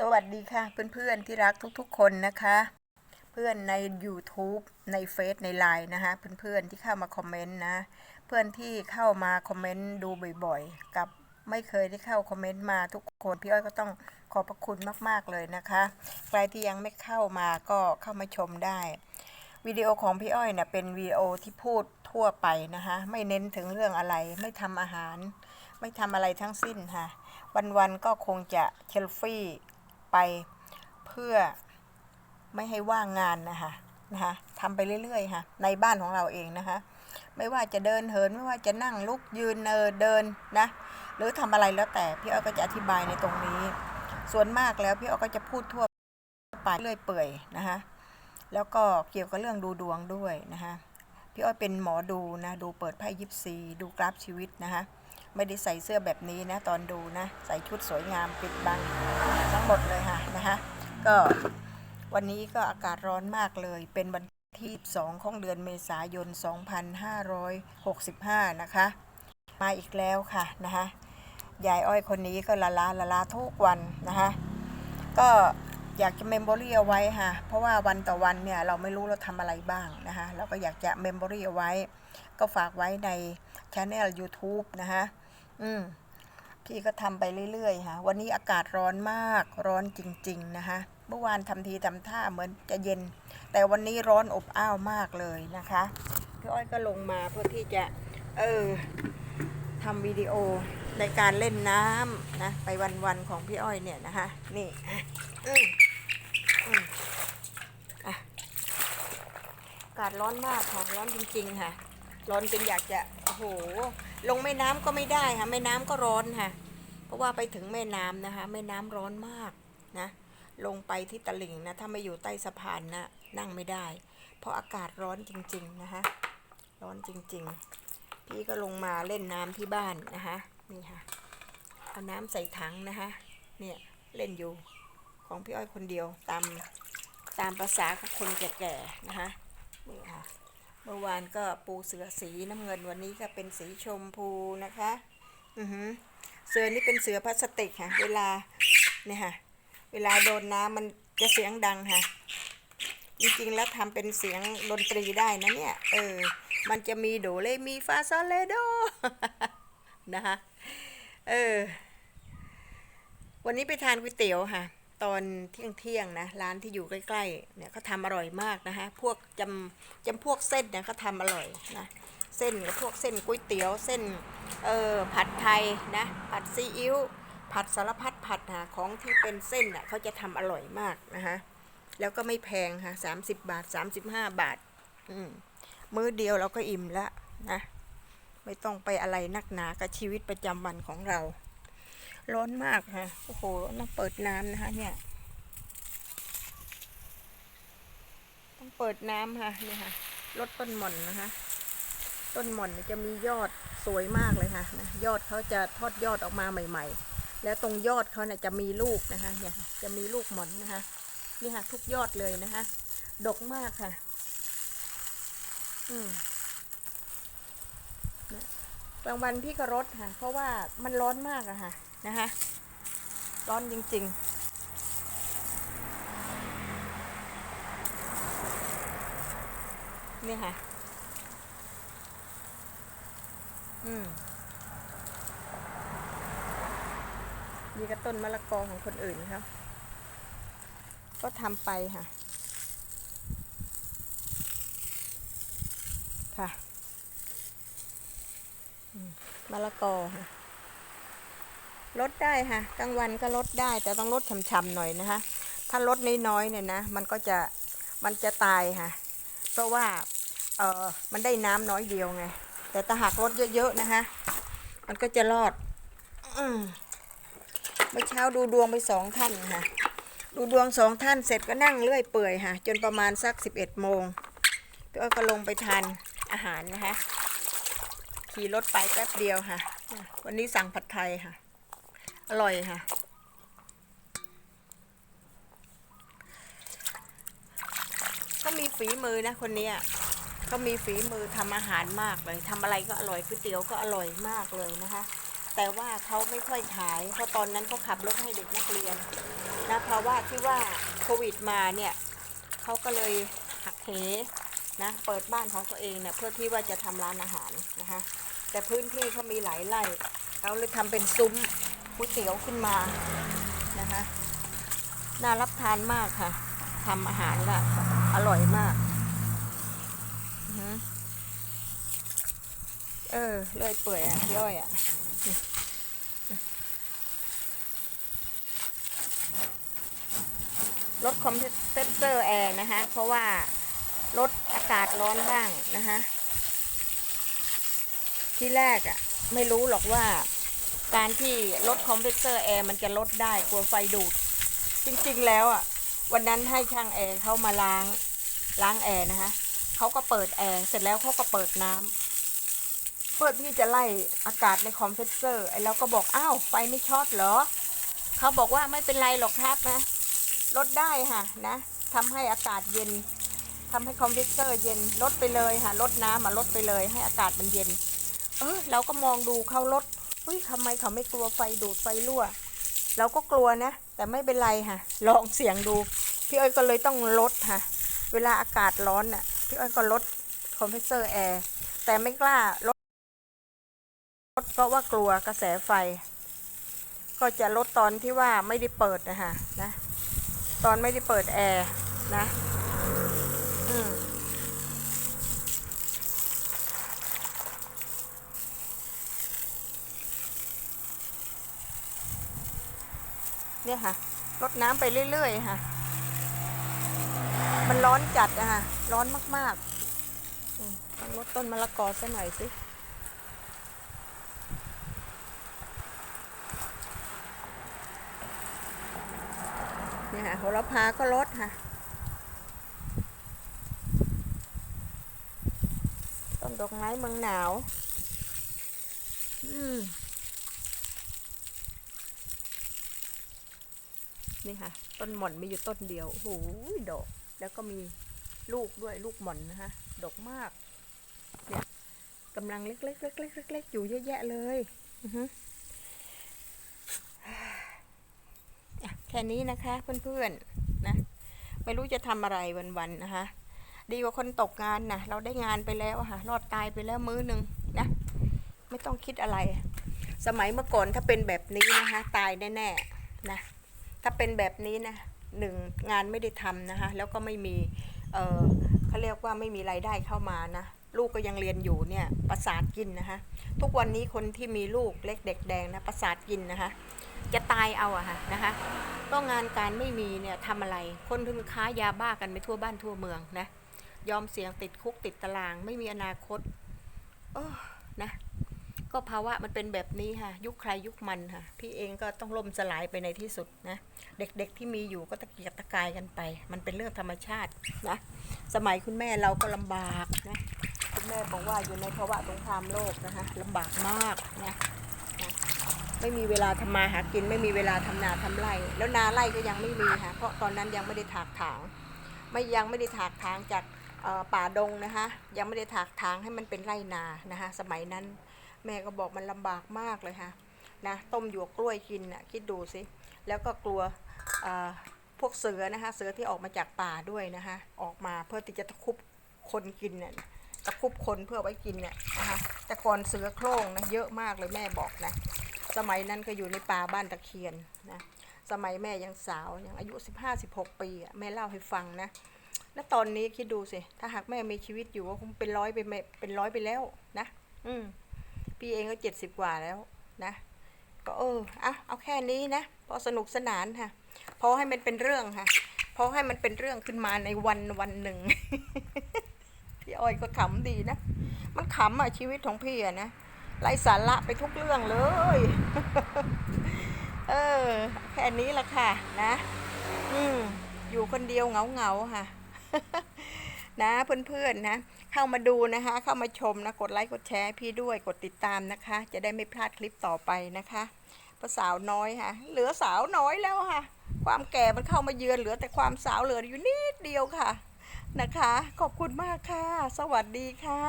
สวัสดีค่ะเพื่อนๆที่รักทุกๆคนนะคะ เพื่อนใน YouTube ในเฟซในไลน์นะคะเพื่อนๆที่เข้ามาคอมเมนต์นะ เพื่อนที่เข้ามาคอมเมนต์ดูบ่อยๆ กับไม่เคยได้เข้าคอมเมนต์มาทุกคนพี่อ้อยก็ต้องขอบพระคุณมากๆเลยนะคะใครที่ยังไม่เข้ามาก็เข้ามาชมได้วิดีโอของพี่อ้อยเนี่ยเป็นวิดีโอที่พูดทั่วไปนะคะไม่เน้นถึงเรื่องอะไร ไม่ทำอาหาร ไม่ทำอะไรทั้งสิ้นค่ะวันๆก็คงจะเชลฟี่ ไปเพื่อไม่ให้ว่างงานนะคะนะคะทำไปเรื่อยๆค่ะในบ้านของเราเองนะคะไม่ว่าจะเดินเหินไม่ว่าจะนั่งลุกยืนเออเดินนะหรือทำอะไรแล้วแต่พี่อ้อยก็จะอธิบายในตรงนี้ ส่วนมากแล้วพี่อ้อยก็จะพูดทั่วไปเรื่อยเปื่อยนะคะแล้วก็เกี่ยวกับเรื่องดูดวงด้วยนะคะพี่อ้อยเป็นหมอดูนะดูเปิดไพ่ยิปซีดูกราฟชีวิตนะคะ ไม่ได้ใส่เสื้อแบบนี้นะตอนดูนะ ใส่ชุดสวยงามปิดบังทั้งหมดเลยค่ะนะคะก็วันนี้ก็อากาศร้อนมากเลยเป็นวันที่ 2 ของเดือนเมษายน 2565 นะคะ มาอีกแล้วค่ะนะคะยายอ้อยคนนี้ก็ละลาละลาทุกวันนะคะก็อยากจะเมมโมรี่เอาไว้ค่ะ เพราะว่าวันต่อวันเนี่ยเราไม่รู้เราทำอะไรบ้างนะคะเราก็อยากจะเมมโมรี่เอาไว้ ก็ฝากไว้ในช anel YouTube นะคะ อืมพี่ก็ทำไปเรื่อยๆค่ะ วันนี้อากาศร้อนมากร้อนจริง ๆ นะคะ เมื่อวานทำทีทำท่าเหมือนจะเย็น แต่วันนี้ร้อนอบอ้าวมากเลยนะคะพี่อ้อยก็ลงมาเพื่อที่จะ เออทำวิดีโอในการเล่นน้ำนะ ไปวันๆของพี่อ้อยเนี่ยนะคะนี่อะอืมอืมอะอากาศร้อนมากค่ะร้อนจริง ๆ ค่ะ ร้อนจนอยากจะโอ้โห ลงแม่น้ำก็ไม่ได้ค่ะแม่น้ำก็ร้อนค่ะ เพราะว่าไปถึงแม่น้ำนะคะ แม่น้ำร้อนมากนะ ลงไปที่ตลิ่งนะ ถ้าไม่อยู่ใต้สะพานนะนั่งไม่ได้ เพราะอากาศร้อนจริง ๆนะคะ ร้อนจริง ๆ พี่ก็ลงมาเล่นน้ำที่บ้านนะคะนี่ค่ะเอาน้ำใส่ถังนะคะ เนี่ยเล่นอยู่ของพี่อ้อยคนเดียวตามตามภาษาของคนแก่ๆนะคะนี่ค่ะ เมื่อวานก็ปูเสือสีน้ำเงินวันนี้ก็เป็นสีชมพูนะคะ อือหือเสือนี่เป็นเสือพลาสติกค่ะ เวลาเนี่ยค่ะ เวลาโดนน้ำมันจะเสียงดังค่ะ จริงๆแล้วทำเป็นเสียงดนตรีได้นะเนี่ย เออ มันจะมีโดเรมีฟาซอลเลโดนะคะ เออ วันนี้ไปทานก๋วยเตี๋ยวค่ะ ตอนเที่ยงเที่ยงนะร้านที่อยู่ใกล้ๆเนี่ยเขาทำอร่อยมากนะคะพวกจำจำพวกเส้นเนี่ยเขาทำอร่อยนะเส้นกับพวกเส้นก๋วยเตี๋ยวเส้นเออผัดไทยนะผัดซีอิ๊วผัดสารพัดผัดหาของที่เป็นเส้นอะเขาจะทำอร่อยมากนะคะแล้วก็ไม่แพงค่ะสามสิบบาทสามสิบห้าบาทอืมมื้อเดียวเราก็อิ่มละนะไม่ต้องไปอะไรนักหนากับชีวิตประจำวันของเรา ร้อนมากค่ะโอ้โหต้องเปิดน้ำนะคะ เนี่ย ต้องเปิดน้ำค่ะเนี่ยค่ะลดต้นหม่อนนะคะ ต้นหม่อนเนี่ยจะมียอดสวยมากเลยค่ะนะยอดเขาจะทอดยอดออกมาใหม่ ๆ แล้วตรงยอดเขาเนี่ยจะมีลูกนะคะ เนี่ยจะมีลูกหม่อนนะคะ นี่ค่ะ ทุกยอดเลยนะคะ ดกมากค่ะ อืมเนี่ยบางวันพี่ก็รดค่ะ เพราะว่ามันร้อนมากอะค่ะ นะคะ ร้อนจริง ๆนี่ค่ะ อืม นี่ก็ต้นมะละกอของคนอื่นเขาก็ทำไปค่ะ ค่ะมมะละกอค่ะ ลดได้ค่ะกลางวันก็ลดได้ แต่ต้องลดช่ำๆหน่อยนะคะ ถ้าลดน้อยๆเนี่ยนะมันก็จะมันจะตายค่ะ เพราะว่าเออมันได้น้ำน้อยเดียวไง แต่ถ้าหากลดเยอะๆนะคะ มันก็จะรอดอืมเมื่อเช้าดูดวงไปสองท่านค่ะ ดูดวงสองท่านเสร็จก็นั่งเลื่อยเปื่อยค่ะ จนประมาณสักสิบเอ็ดโมงพี่อ้อยก็ลงไปทานอาหารนะคะ ขี่รถไปแป๊บเดียวค่ะ วันนี้สั่งผัดไทยค่ะ อร่อยค่ะ ก็มีฝีมือนะคนนี้ยเขามีฝีมือทำอาหารมากเลยทำอะไรก็อร่อยก๋วยเตี๋ยวก็อร่อยมากเลยนะคะ แต่ว่าเขาไม่ค่อยขาย เพราะตอนนั้นเขาขับรถให้เด็กนักเรียนนะภาะวะที่ว่าโควิดมาเนี่ยเขาก็เลยหักเหนะเปิดบ้านของตัวเองเนี่ยเพื่อที่ว่าจะทำร้านอาหารนะคะ แต่พื้นที่เขามีหลายไร่เขาเลยทำเป็นซุ้ม ก๋วยเตี๋ยวขึ้นมานะคะน่ารับทานมากค่ะทำอาหารละอร่อยมากอืออเออเลยเปื่อยอะพี่อ้อยอะลดคอมเพรสเซอร์แอร์นะคะ เพราะว่าลดอากาศร้อนบ้างนะคะ ที่แรกอะ่ะ ไม่รู้หรอกว่า การที่ลดคอมเพรสเซอร์แอร์มันจะลดได้กลัวไฟดูด จริงๆแล้วอะ่ะ วันนั้นให้ช่างแอร์เขามาล้างล้างแอร์นะคะเขาก็เปิดแอร์เสร็จแล้วเขาก็เปิดน้ำเพื่อที่จะไล่อากาศในคอมเพรสเซอร์ไอ้เราก็บอกอ้าวไฟไม่ช็อตเหรอเขาบอกว่าไม่เป็นไรหรอกครับนะลดได้ค่ะนะทำให้อากาศเย็นทำให้คอมเพรสเซอร์เย็นลดไปเลยค่ะลดน้ำมาลดไปเลย ให้อากาศมันเย็น เออเราก็มองดูเขาลด เฮ้ยทำไมเขาไม่กลัวไฟดูดไฟรั่ว เราก็กลัวนะ แต่ไม่เป็นไรค่ะ ลองเสียงดู พี่อ้อยก็เลยต้องลดค่ะ เวลาอากาศร้อนน่ะ พี่อ้อยก็ลดคอมเพรสเซอร์แอร์ แต่ไม่กล้าลดลดเพราะว่ากลัวกระแสไฟ ก็จะลดตอนที่ว่าไม่ได้เปิดนะคะนะ ตอนไม่ได้เปิดแอร์นะ อืม เนี่ยค่ะลดน้ำไปเรื่อยๆค่ะ มันร้อนจัดอะค่ะ ร้อนมากๆต้องลดต้นมะละกอซะหน่อยสิเนี่ยค่ะโหระพาก็ลดค่ะ ต้นดอกไม้เมืองหนาว อืม นี่ค่ะ ต้นหม่อนมีอยู่ต้นเดียวโอ้โหดอก แล้วก็มีลูกด้วยลูกหม่อนนะคะดอกมาก เนี่ยกำลังเล็กๆเล็กๆเล็กๆอยู่เยอะแยะเลยอือฮึแค่นี้นะคะเพื่อนๆนะไม่รู้จะทำอะไรวันๆนะคะดีกว่าคนตกงานนะเราได้งานไปแล้วค่ะรอดตายไปแล้วมื้อหนึ่งนะไม่ต้องคิดอะไร สมัยเมื่อก่อนถ้าเป็นแบบนี้นะคะ ตายแน่ๆนะ ถ้าเป็นแบบนี้นะหนึ่งงานไม่ได้ทำนะคะ แล้วก็ไม่มีเออเขาเรียกว่าไม่มีรายได้เข้ามานะลูกก็ยังเรียนอยู่เนี่ยประสาทกินนะคะทุกวันนี้คนที่มีลูกเล็กเด็กแดงนะประสาทกินนะคะ จะตายเอาอะค่ะนะคะก็งานการไม่มีเนี่ยทำอะไร คนถึงค้ายาบ้ากันไปทั่วบ้านทั่วเมืองนะยอมเสี่ยงติดคุกติดตาราง ไม่มีอนาคตโอ้นะ ก็ภาวะมันเป็นแบบนี้ค่ะ ยุคใครยุคมันค่ะ พี่เองก็ต้องล่มสลายไปในที่สุดนะ เด็กๆที่มีอยู่ก็ตะเกียกตะกายกันไป มันเป็นเรื่องธรรมชาตินะ สมัยคุณแม่เราก็ลำบากนะ คุณแม่บอกว่าอยู่ในภาวะสงครามโลกนะคะลำบากมากนะไม่มีเวลาทำมาหากิน ไม่มีเวลาทำนาทำไร่ แล้วนาไร่ก็ยังไม่มีค่ะ เพราะตอนนั้นยังไม่ได้ถากถาง ไม่ยังไม่ได้ถากถางจากป่าดงนะคะ ยังไม่ได้ถากถางให้มันเป็นไร่นานะคะ สมัยนั้น แม่ก็บอกมันลำบากมากเลยค่ะนะต้มหยวกกล้วยกินน่ะคิดดูสิ แล้วก็กลัวพวกเสือนะคะเสือที่ออกมาจากป่าด้วยนะคะออกมาเพื่อที่จะตะคุบคนกินน่ะตะคุบคนเพื่อไว้กินเนี่ยนะคะแต่ก่อนเสือโคร่งนะเยอะมากเลยแม่บอกนะสมัยนั้นก็อยู่ในป่าบ้านตะเคียนนะสมัยแม่ยังสาวยังอายุ 15-16 ปีแม่เล่าให้ฟังนะแล้วตอนนี้คิดดูสิ ถ้าหากแม่มีชีวิตอยู่ก็คงเป็นร้อยไปเป็นร้อยไปแล้วนะ อืม พี่เองก็เจ็ดสิบกว่าแล้วนะ ก็เอออะเอาแค่นี้นะ พอสนุกสนานค่ะ พอให้มันเป็นเรื่องค่ะ พอให้มันเป็นเรื่องขึ้นมาในวันวันหนึ่ง พี่อ้อยก็ขำดีนะ มันขำอะชีวิตของพี่อะนะไร้สาระไปทุกเรื่องเลย เออ แค่นี้ละค่ะ นะ อืมอยู่คนเดียวเหงาเหงาค่ะ นะเพื่อนๆนะเข้ามาดูนะคะ เข้ามาชมนะกดไลค์กดแชร์พี่ด้วยกดติดตามนะคะ จะได้ไม่พลาดคลิปต่อไปนะคะพระสาวน้อยค่ะ เหลือสาวน้อยแล้วค่ะ ความแก่มันเข้ามาเยือนเหลือแต่ความสาวเหลืออยู่นิดเดียวค่ะนะคะ ขอบคุณมากค่ะ สวัสดีค่ะ